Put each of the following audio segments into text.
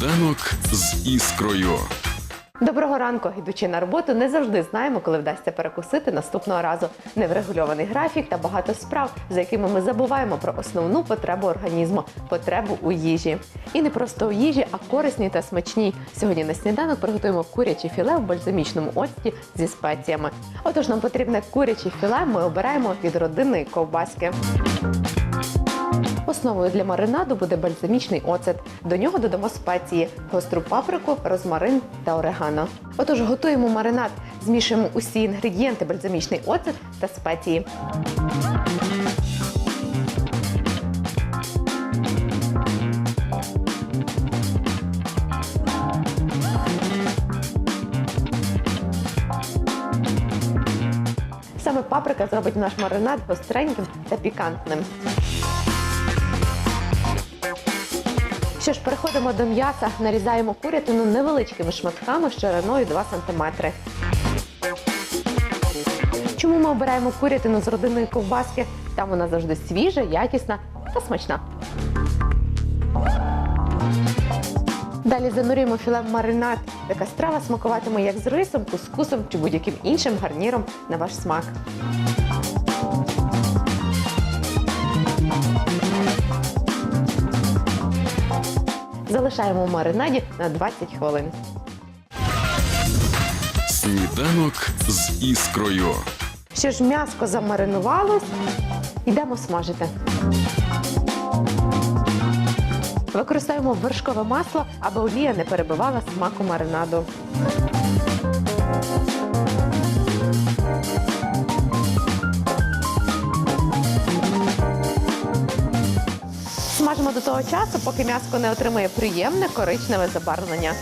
Сніданок з іскрою. Доброго ранку, йдучи на роботу, не завжди знаємо, коли вдасться перекусити наступного разу. Неврегульований графік та багато справ, за якими ми забуваємо про основну потребу організму потребу у їжі. І не просто у їжі, а корисній та смачній. Сьогодні на сніданок приготуємо куряче філе в бальзамічному оцті зі спеціями. Отож, нам потрібне куряче філе. Ми обираємо від родинної ковбаски. Основою для маринаду буде бальзамічний оцет. До нього додамо спеції, гостру паприку, розмарин та орегано. Отож, готуємо маринад, змішуємо усі інгредієнти, бальзамічний оцет та спеції. Саме паприка зробить наш маринад гостреньким та пікантним. Що ж, переходимо до м'яса, нарізаємо курятину невеличкими шматками шириною 2 см. Чому ми обираємо курятину з родинної ковбаски? Там вона завжди свіжа, якісна та смачна. Далі занурюємо філе в маринад. Така страва смакуватиме як з рисом, кускусом чи будь-яким іншим гарніром на ваш смак. Залишаємо в маринаді на 20 хвилин. Сніданок з іскрою. Що ж м'яско замаринувалось, йдемо смажити. Використаємо вершкове масло, аби олія не перебивала смаку маринаду. Смажимо до того часу, поки м'яско не отримує приємне коричневе забарвлення.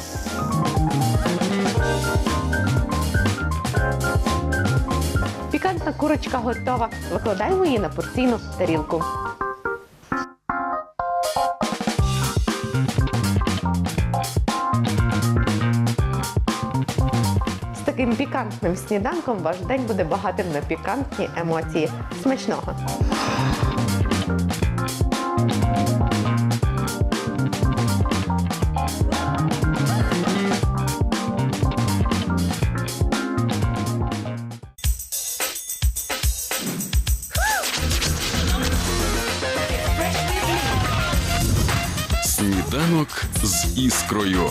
Пікантна курочка готова. Викладаємо її на порційну тарілку. З таким пікантним сніданком ваш день буде багатим на пікантні емоції. Смачного! Сніданок з іскрою.